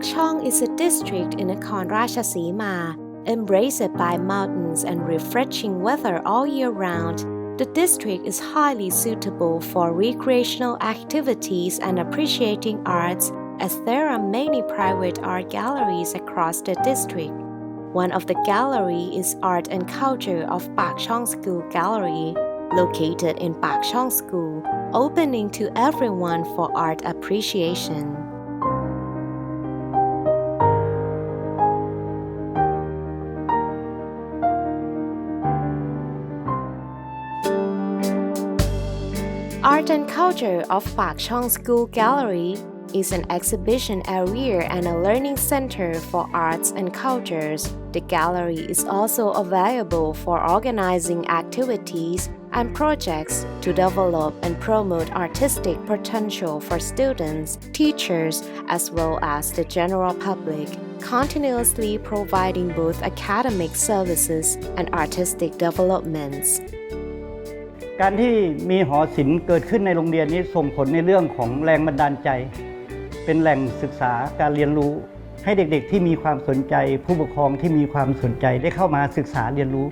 Pak Chong is a district in Nakhon Ratchasima, embraced by mountains and refreshing weather all year round. The district is highly suitable for recreational activities and appreciating arts as there are many private art galleries across the district. One of the gallery is Art and Culture of pakchong School Gallery, located in pakchong School, opening to everyone for art appreciation. Art and Culture of Pak Chong School Gallery is an exhibition area and a learning center for arts and cultures. The gallery is also available for organizing activities and projects to develop and promote artistic potential for students, teachers, as well as the general public, continuously providing both academic services and artistic developments. การที่มีหอศิลป์เกิดขึ้นในโรงเรียนนี้ส่งผลในเรื่องของแรงบันดาลใจ เป็นแหล่งศึกษาการเรียนรู้ ให้เด็กๆ ที่มีความสนใจ ผู้ปกครองที่มีความสนใจได้เข้ามาศึกษาเรียนรู้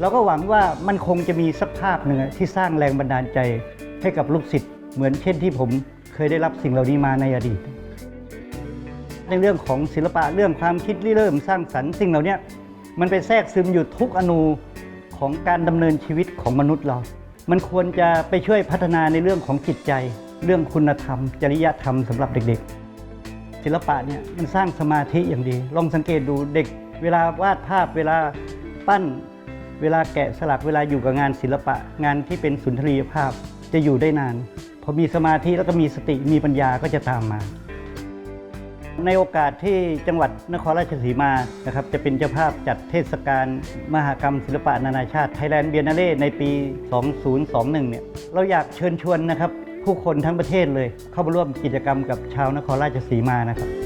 แล้วก็หวังว่ามันคงจะมีสักภาพหนึ่งที่สร้างแรงบันดาลใจให้กับลูกศิษย์เหมือนเช่นที่ผมเคยได้รับสิ่งเหล่านี้มาในอดีต ในเรื่องของศิลปะเรื่องความคิดริเริ่มสร้างสรรค์สิ่งเหล่านี้มันไปแทรกซึมอยู่ทุกอนู ของการดำเนินชีวิตของมนุษย์เรา มันควรจะไปช่วยพัฒนาในเรื่องของจิตใจ เรื่องคุณธรรม จริยธรรมสำหรับเด็กๆ ศิลปะเนี่ยมันสร้างสมาธิอย่างดี ลองสังเกตดูเด็ก เวลาวาดภาพเวลาปั้น เวลาแกะสลักเวลาอยู่กับงานศิลปะ งานที่เป็นสุนทรียภาพจะอยู่ได้นาน พอมีสมาธิแล้วก็มีสติมีปัญญาก็จะตามมา ในโอกาสที่จังหวัดนครราชสีมานะครับจะเป็นเจ้าภาพจัดเทศกาลมหกรรมศิลปะนานาชาติไทยแลนด์เบียนนาเล่ในปี 2021 เนี่ยเราอยากเชิญชวนนะครับผู้คนทั้งประเทศเลยเข้ามาร่วมกิจกรรมกับชาวนครราชสีมานะครับ